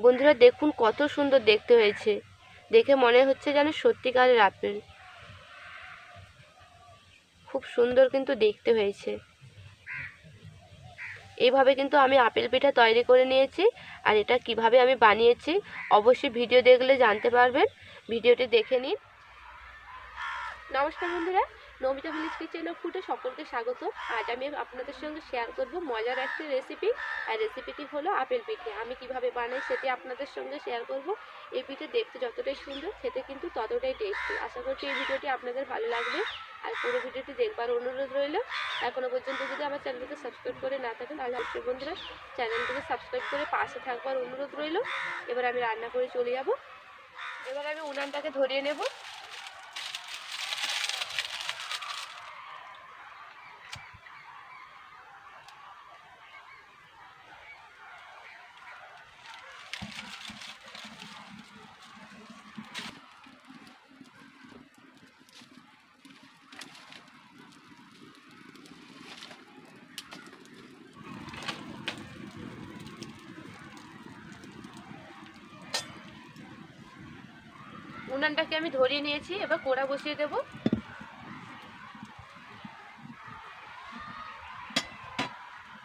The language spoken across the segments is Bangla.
বন্ধুরা দেখুন কত সুন্দর দেখতে হয়েছে। দেখে মনে হচ্ছে যেন সত্যিকারের আপেল। খুব সুন্দর কিন্তু দেখতে হয়েছে। এইভাবে কিন্তু আমি আপেল পিঠা তৈরি করে নিয়েছি আর এটা কীভাবে আমি বানিয়েছি অবশ্যই ভিডিও দেখলে জানতে পারবেন। ভিডিওটি দেখে নিন। নমস্কার বন্ধুরা। নমিতা ভিলেজ কিচেন অফ ফুডে সকলকে স্বাগত। আজ আমি আপনাদের সঙ্গে শেয়ার করব মজার একটি রেসিপি আর রেসিপিটি হলো আপেল পিঠে। আমি কীভাবে বানাই সেটি আপনাদের সঙ্গে শেয়ার করব। এই পিঠে দেখতে যতটাই সুন্দর, খেতে কিন্তু ততটাই টেস্টি আশা করছি এই ভিডিওটি আপনাদের ভালো লাগবে। আর পুরো ভিডিওটি দেখবার অনুরোধ রইল। এখনও পর্যন্ত যদি আমার চ্যানেলকে সাবস্ক্রাইব করে না থাকেন, তাহলে অবশ্যই বন্ধুরা, চ্যানেলটিকে সাবস্ক্রাইব করে পাশে থাকবার অনুরোধ রইল। এবার আমি রান্না করে চলে যাব। এবার আমি উনানটাকে ধরিয়ে নেব। উনানটাকে আমি ধরিয়ে নিয়েছি, এবার কোড়া বসিয়ে দেব।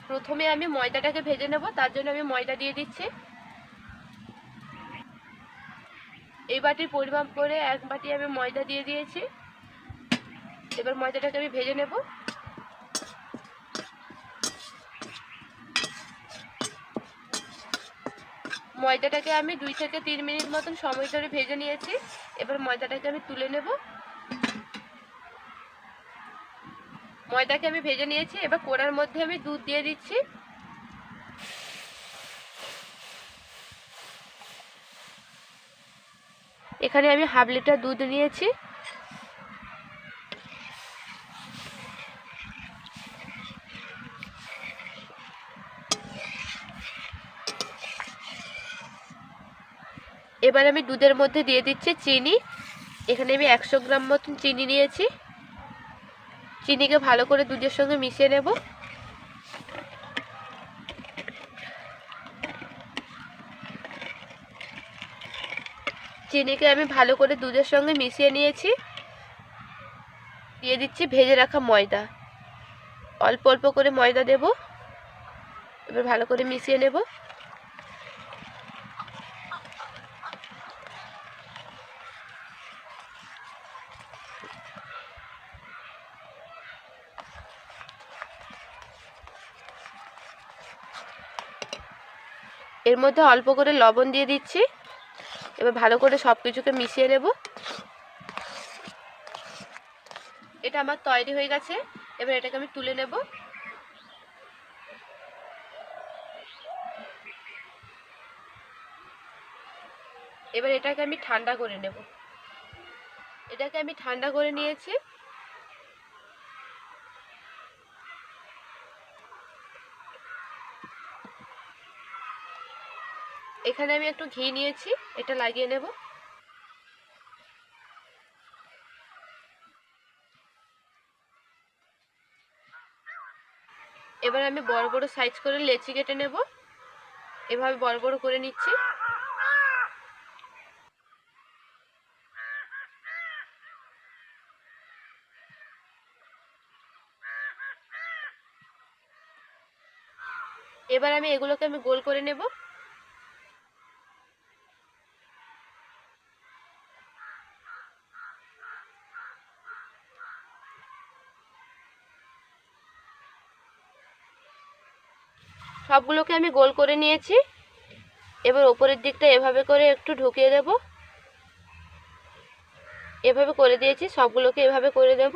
প্রথমে আমি ময়দাটাকে ভেজে নেব, তার জন্য আমি ময়দা দিয়ে দিচ্ছি। এই বাটির পরিমাপ করে এক বাটি আমি ময়দা দিয়ে দিয়েছি। এবার ময়দাটাকে আমি ভেজে নেব। ময়দাটাকে আমি দুই থেকে তিন মিনিট মতন সময় ধরে ভেজে নিয়েছি। এবার ময়দাটাকে আমি তুলে নেব। ময়দাকে আমি ভেজে নিয়েছি। এবার কোড়ার মধ্যে আমি দুধ দিয়ে দিচ্ছি। এখানে আমি হাফ লিটার দুধ নিয়েছি। এবার আমি দুধের মধ্যে দিয়ে দিচ্ছি চিনি। এখানে আমি একশো গ্রাম মতন চিনি নিয়েছি। চিনিকে ভালো করে দুধের সঙ্গে মিশিয়ে নেব। চিনিকে আমি ভালো করে দুধের সঙ্গে মিশিয়ে নিয়েছি। দিয়ে দিচ্ছি ভেজে রাখা ময়দা। অল্প অল্প করে ময়দা দেব। এবার ভালো করে মিশিয়ে নেব। এর মধ্যে অল্প করে লবণ দিয়ে দিচ্ছি। এবার ভালো করে সব কিছুকে মিশিয়ে নেব। এটা আমার তৈরি হয়ে গেছে। এবার এটাকে আমি তুলে নেব। এবার এটাকে আমি ঠান্ডা করে নেব। এটাকে আমি ঠান্ডা করে নিয়েছি। এখানে আমি একটু ঘি নিয়েছি, এটা লাগিয়ে নেব। এবার আমি বড় বড় সাইজ করে লেচি কেটে নেব। এভাবে বড় বড় করে নিচ্ছি। এবার আমি এগুলোকে আমি গোল করে নেব। সবগুলোকে আমি গোল করে নিয়েছি। এবার ওপরের দিকটা এভাবে করে একটু ঢুকিয়ে দেব। এভাবে করে দিয়েছি, সবগুলোকে এভাবে করে দেব।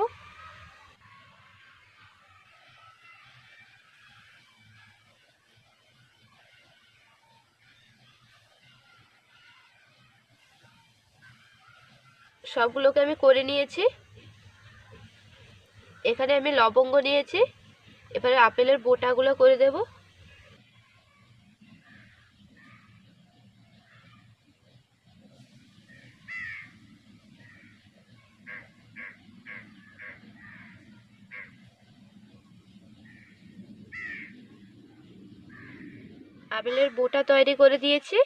সবগুলোকে আমি করে নিয়েছি। এখানে আমি লবঙ্গ নিয়েছি। এবারে আপেলের বোটাগুলো করে দেবো। আপেলের বোটা তৈরি করে দিয়েছি।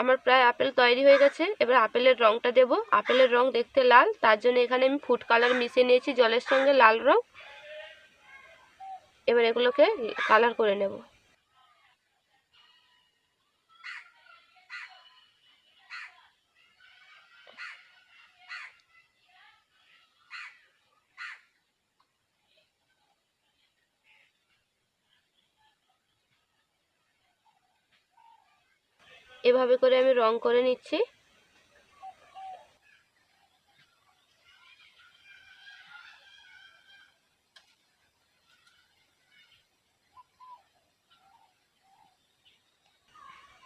আমার প্রায় আপেল তৈরি হয়ে গেছে। এবার আপেলের রঙটা দেব। আপেলের রং দেখতে লাল। তার জন্য এখানে আমি ফুড কালার মিশিয়ে নিয়েছি, জলের সঙ্গে লাল রং। এবার এগুলোকে কালার করে নেব। এভাবে করে আমি রং করে নিচ্ছি।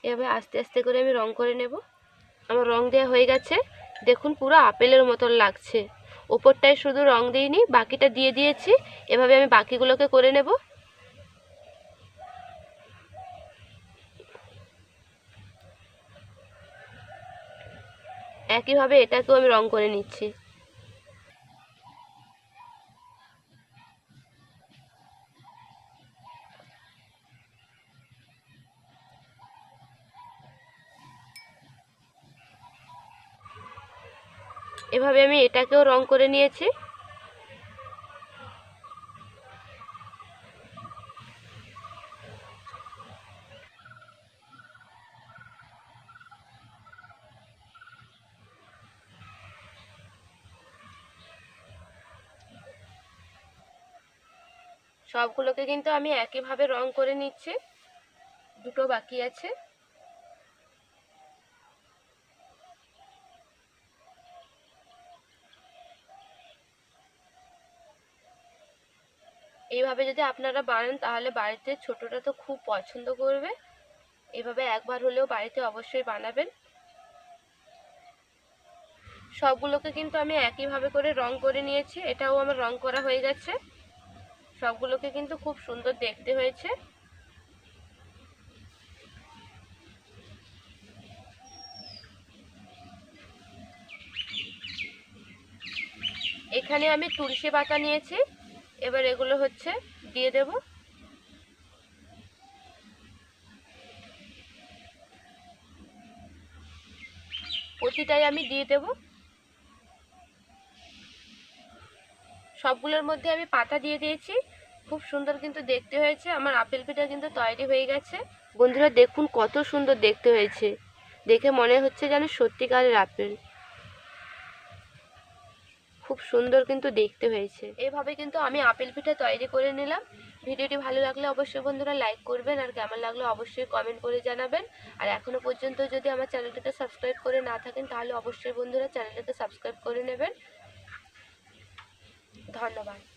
এভাবে আস্তে আস্তে করে আমি রং করে নেব। আমার রং দেওয়া হয়ে গেছে। দেখুন, পুরো আপেলের মতন লাগছে। ওপরটায় শুধু রং দিইনি, বাকিটা দিয়ে দিয়েছি। এভাবে আমি বাকিগুলোকে করে নেব। একইভাবে এটাকেও আমি রং করে নিচ্ছি। এভাবে আমি এটাকেও রং করে নিয়েছি। সবগুলোকে কিন্তু আমি একইভাবে রং করে নিচ্ছি। দুটো বাকি আছে। এইভাবে যদি আপনারা বানান, তাহলে বাড়িতে ছোটরা তো খুব পছন্দ করবে। এভাবে একবার হলেও বাড়িতে অবশ্যই বানাবেন। সবগুলোকে কিন্তু আমি একইভাবে করে রং করে নিয়েছি। এটাও আমার রং করা হয়ে গেছে। সবগুলোকে কিন্তু খুব সুন্দর দেখতে হয়েছে। এখানে আমি তুলসী পাতা নিয়েছি। এবার এগুলো হচ্ছে দিয়ে দেব। প্রতিটাই আমি দিয়ে দেব। সবগুলোর মধ্যে আমি পাতা দিয়ে দিয়েছি। খুব সুন্দর কিন্তু দেখতে হয়েছে। আমার আপেল পিঠা কিন্তু তৈরি হয়ে গেছে। বন্ধুরা, দেখুন কত সুন্দর দেখতে হয়েছে। দেখে মনে হচ্ছে যেন সত্যিকারের আপেল। খুব সুন্দর কিন্তু দেখতে হয়েছে। এইভাবে কিন্তু আমি আপেল পিঠা তৈরি করে নিলাম। ভিডিওটি ভালো লাগলে অবশ্যই বন্ধুরা লাইক করবেন আর কেমন লাগলে অবশ্যই কমেন্ট করে জানাবেন। আর এখনও পর্যন্ত যদি আমার চ্যানেলটিকে সাবস্ক্রাইব করে না থাকেন, তাহলে অবশ্যই বন্ধুরা চ্যানেলটিকে সাবস্ক্রাইব করে নেবেন। ধন্যবাদ।